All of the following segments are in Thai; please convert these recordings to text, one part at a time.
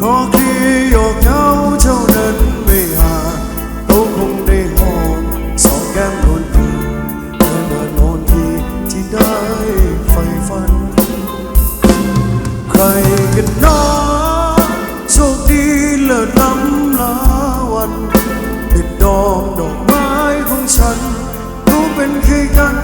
ขอแค่หยอกเหงาเท่านั้นไม่อาจเขาคงได้หอมสองแก้มนวลดีเมื่อนานอนทีที่ได้ไฟฝัน ใครกันน้อโชคดีเลิศล้ำลาวันติดดอกดอกไม้ของฉันรู้เป็นแค่กัน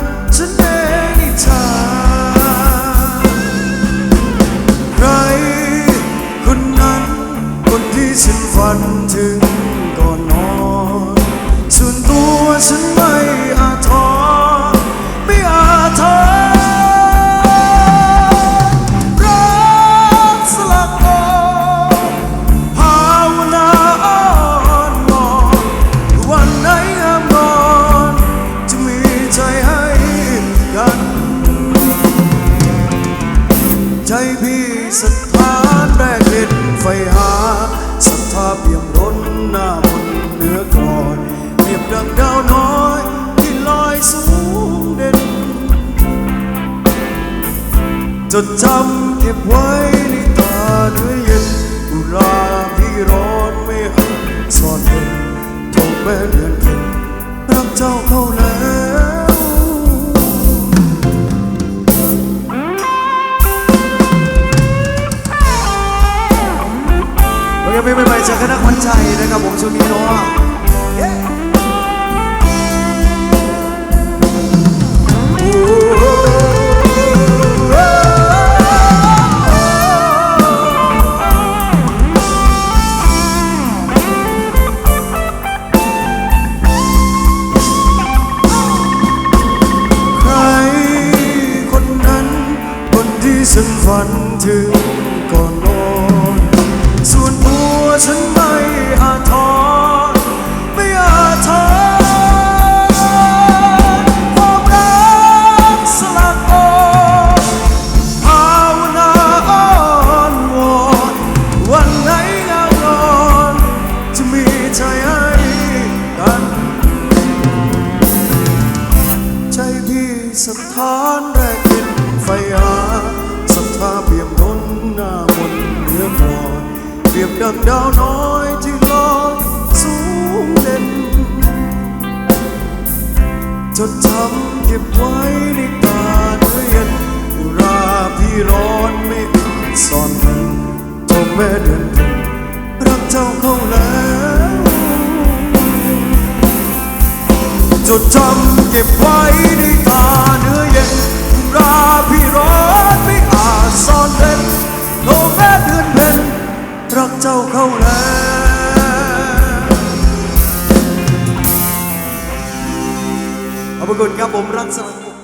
ใจพี่สถานแรกเห็นไฟหาศรัทธาเปี่ยมล้นหน้ามนเหนือกลอยเปรียบดังดาวน้อยที่ลอยสูงเด่นจดจำเก็บไว้ในตาเนื้อเย็นอุราพี่ร้อนไม่หันซ่อนเงินทงแม่เดือนเพ็ญรักเจ้าเข้าแล้ว โอเคไม่ไม่ไม่จากคณะขวัญใจนะครับผมช่วงนี้เนาะใครคนนั้นคนที่ฉันฝันถึงก่อน ฉันไม่อาจทอไม่อาจทอความรักสลักออภาวนาอ้อนวอนวันไหนเหงานอนจะมีใจให้กัน ใจพี่สถานแรกเห็นไฟหา ดังดาวน้อยที่ลอยสูงเด่นจดจำเก็บไว้ในตาเนื้อเย็นอุราพี่ร้อนไม่อาจซ่อนมันทงแม่เดือนเพ็ญรักเจ้าเข้าแล้วจดจำเก็บไว้ในตา ขอบคุณครับผมรักสลั